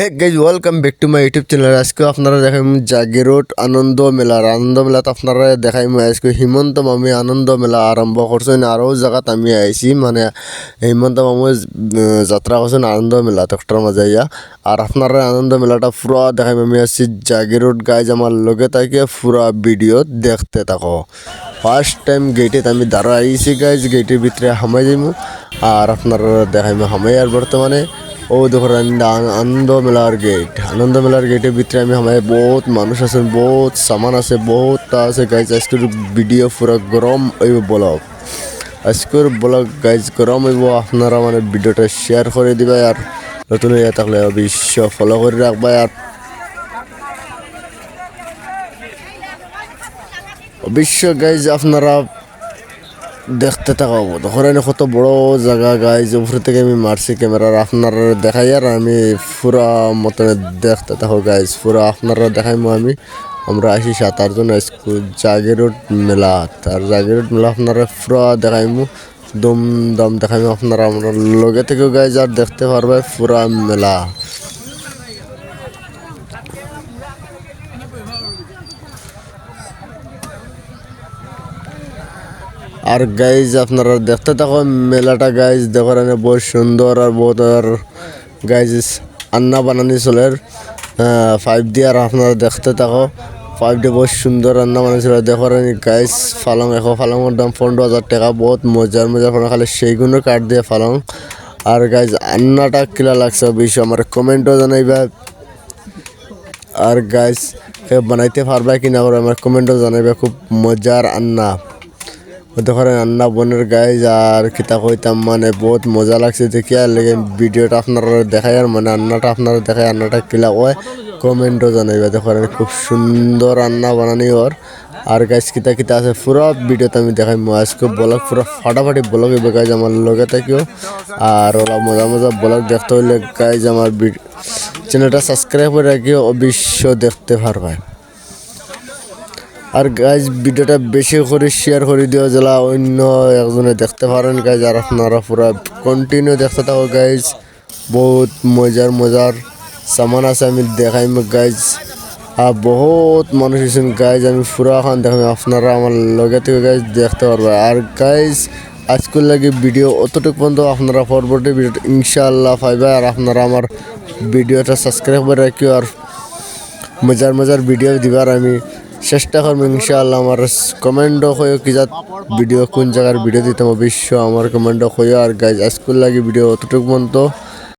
Hey guys welcome back to my YouTube channel আজকে আপনারা দেখাইম জাগিরোড আনন্দ মেলা। আর আনন্দ মেলাত আপনারা দেখাইম আজকে হিমন্ত মামি আনন্দ মেলা আরম্ভ করছেন আরও জায়গাত আমি আইছি মানে হিমন্ত মামু যাত্রা করছেন আনন্দ মেলা তখটার মাঝে ইয়া। আর আপনারা আনন্দ মেলাটা পুরা দেখাইম। আমি আছি জাগিরোড গাইজ আমার লগে তাকে পুরা ভিডিও দেখতে থাকো। ফার্স্ট টাইম গেটে আমি দাঁড়া আইছি গাইজ গেটের ভিতরে হামাই যাইমু। আর আপনারা দেখাইমু হামাই আর বর্তমানে। ও দেখুন আনন্দ মেলার গেট আনন্দ মেলার গেটের ভিতরে আমি আমার বহুত মানুষ আছেন বহুত সামান আছে, বহুত আছে। গাইজ আজকের ভিডিও পুরো গরম হইব ব্লগ আজকের ব্লগ গাইজ গরম হইব। আপনারা মানে ভিডিওটা শেয়ার করে দিবে আর নতুন হইয়া থাকলে অবশ্য ফলো করে রাখবে আর অবশ্য গাইজ আপনারা দেখতে থাকো ধরেন কত বড় জায়গা গাইজ উপরে থেকে আমি মারছি ক্যামেরার আপনারা দেখাই আর আমি পুরা মতনে দেখতে থাকো গাইজ পুরা আপনারা দেখাইমো আমি। আমরা আসি সাতার জন স্কুল জাগিরোড মেলা। তার জাগিরোড মেলা আপনারা পুরা দেখাইমু দম দম দেখাইমু আপনারা, আমরা লগে থেকেও গাইজ আর দেখতে পারবে পুরা মেলা। আর গাইজ আপনারা দেখতে থাকো মেলাটা গাইজ দেখেন বহুত সুন্দর আর বহুত আর গাইজ আন্না বানানি চলের ফাইভ ডি আর আপনারা দেখতে থাকো। ফাইভ ডি বহুত সুন্দর রান্না চলে। দেখেন গাইজ ফালং, এশ ফালংয়ের দাম পনেরো হাজার টাকা। বহুত মজার মজার ফালং খালি সেইগুলো কাট দিয়ে ফালং। আর গাইজ আন্নাটা কিলা লাগছে বেশি আমার কমেন্টও জানাইবা। আর গাইজ বানাইতে পারবা কিনা করে আমার কমেন্টও জানাইবা। খুব মজার আন্না। দেখেন রান্না বোনের গাইজ আর কিতা কইতাম মানে বহুত মজা লাগছে দেখি আর লেগে ভিডিওটা আপনারা দেখাই আর মানে রান্নাটা আপনারা দেখাই রান্নাটা কিলা কয় কমেন্টও জানাইবা দেখেন খুব সুন্দর রান্না বানানি ওর আর গাইজ কিতা কিতা আছে পুরো ভিডিওতে আমি দেখাই আজকে ব্লগ পুরো ফাটাফাটি ব্লগ গাইজ আমার লগে থাকিও। আর ওরা মজা মজা ব্লগ দেখতে হইলে গাইজ আমার চ্যানেলটা সাবস্ক্রাইব করে রাখিও অবশ্য দেখতে পারবে আর গাইজ ভিডিওটা বেশি করে শেয়ার করে দিও জেলা অন্য একজনে দেখতে পারেন গাইজ আর আপনারা পুরো কন্টিনিউ দেখতে থাকো গাইজ বহুত মজার মজার সামান আছে, আমি দেখাইম গাইজ আর বহুত মানুষ আছেন গাইজ আমি পুরো এখন দেখাম আপনারা আমার লগে থেকে গাইজ দেখতে পারবে। আর গাইজ আজকের লাগে ভিডিও অতটুকু পর্যন্ত আপনারা পরবর্তী ভিডিও ইনশাআল্লাহ পাইবে, আর আপনারা আমার ভিডিওটা সাবস্ক্রাইব করে রাখিও, আর মজার মজার ভিডিও দিবার আমি চেষ্টা করব ইনশাআল্লাহ আমার কমেন্টও হয়ে কি যা ভিডিও কোন জায়গার ভিডিও দিতাম বিশ্ব আমার কমেন্টও হয়ে আর গাইজ আজকুল লাগে ভিডিও অতটুকু পর্যন্ত।